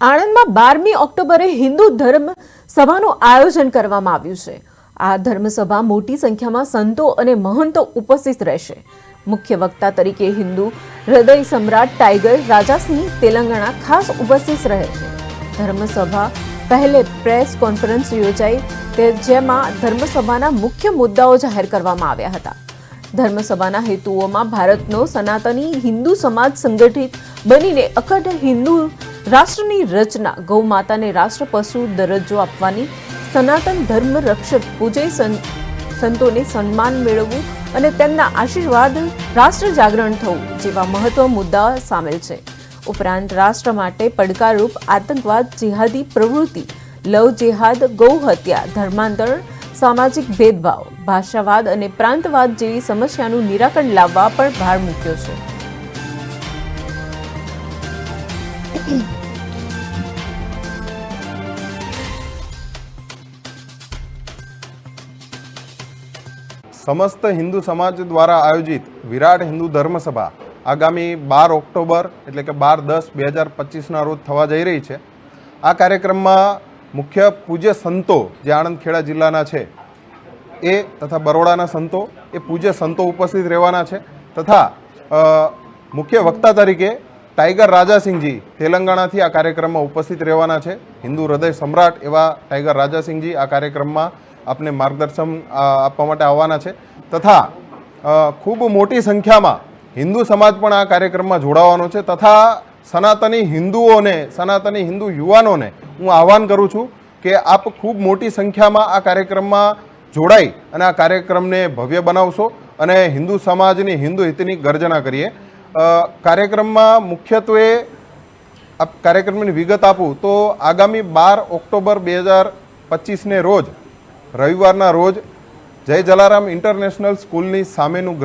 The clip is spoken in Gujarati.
આણંદમાં બારમી ઓક્ટોબરે હિન્દુ ધર્મ સભાનું આયોજન કરવામાં આવ્યું છે. આ ધર્મસભા મોટી સંખ્યામાં સંતો અને મહંતો ઉપસ્થિત રહેશે. મુખ્ય વક્તા તરીકે હિન્દુ, હૃદય સમ્રાટ ટાઈગર રાજાસિંહ તેલંગાણા ખાસ ઉપસ્થિત રહે છે. ધર્મસભા પહેલે પ્રેસ કોન્ફરન્સ યોજાઈ, તે જેમાં ધર્મસભાના મુખ્ય મુદ્દાઓ જાહેર કરવામાં આવ્યા હતા. ધર્મસભાના હેતુઓમાં ભારતનો સનાતની હિન્દુ સમાજ સંગઠિત બનીને અખંડ હિન્દુ રાષ્ટ્રની રચના ગૌ માતાને રાષ્ટ્ર પશુ દરજ્જો આપવાની, સનાતન ધર્મ રક્ષક પૂજય સંતોને સન્માન મેળવવું અને તેમના આશીર્વાદ રાષ્ટ્ર જાગરણ થવું જેવા મહત્વ મુદ્દા સામેલ છે. ઉપરાંત રાષ્ટ્ર માટે પડકારરૂપ આતંકવાદ, જિહાદી, પ્રવૃત્તિ, લવ જેહાદ, ગૌ હત્યા, ધર્માંતર, સામાજિક ભેદભાવ, ભાષાવાદ અને પ્રાંતવાદ જેવી સમસ્યાનું નિરાકરણ લાવવા પણ ભાર મૂક્યો છે. સમસ્ત હિન્દુ સમાજ દ્વારા આયોજિત વિરાટ હિન્દુ ધર્મસભા આગામી બાર ઓક્ટોબર એટલે કે બાર દસ બે હજાર પચીસના રોજ થવા જઈ રહી છે. આ કાર્યક્રમમાં મુખ્ય પૂજ્ય સંતો જે આણંદ ખેડા જિલ્લાના છે, એ તથા બરોડાના સંતો, એ પૂજ્ય સંતો ઉપસ્થિત રહેવાના છે તથા મુખ્ય વક્તા તરીકે ટાઈગર રાજાસિંહજી તેલંગાણાથી આ કાર્યક્રમમાં ઉપસ્થિત રહેવાના છે. હિન્દુ હૃદય સમ્રાટ એવા ટાઈગર રાજાસિંહજી આ કાર્યક્રમમાં આપને માર્ગદર્શન આપવા માટે આવવાના છે. તથા ખૂબ મોટી સંખ્યામાં હિન્દુ સમાજ પણ આ કાર્યક્રમમાં જોડાવાનો છે. તથા, સનાતની હિન્દુઓને, સનાતની હિન્દુ યુવાનોને હું આહવાન કરું છું કે આપ ખૂબ મોટી સંખ્યામાં આ કાર્યક્રમમાં જોડાઈ અને આ કાર્યક્રમને ભવ્ય બનાવશો અને હિન્દુ સમાજની હિન્દુ હિતની ગર્જના કરીએ. કાર્યક્રમમાં મુખ્યત્વે કાર્યક્રમની વિગત આપું તો આગામી બાર ઓક્ટોબર બે હજાર પચીસને રોજ રવિવારના રોજ જય જલારામ ઇન્ટરનેશનલ સ્કૂલની સામેનું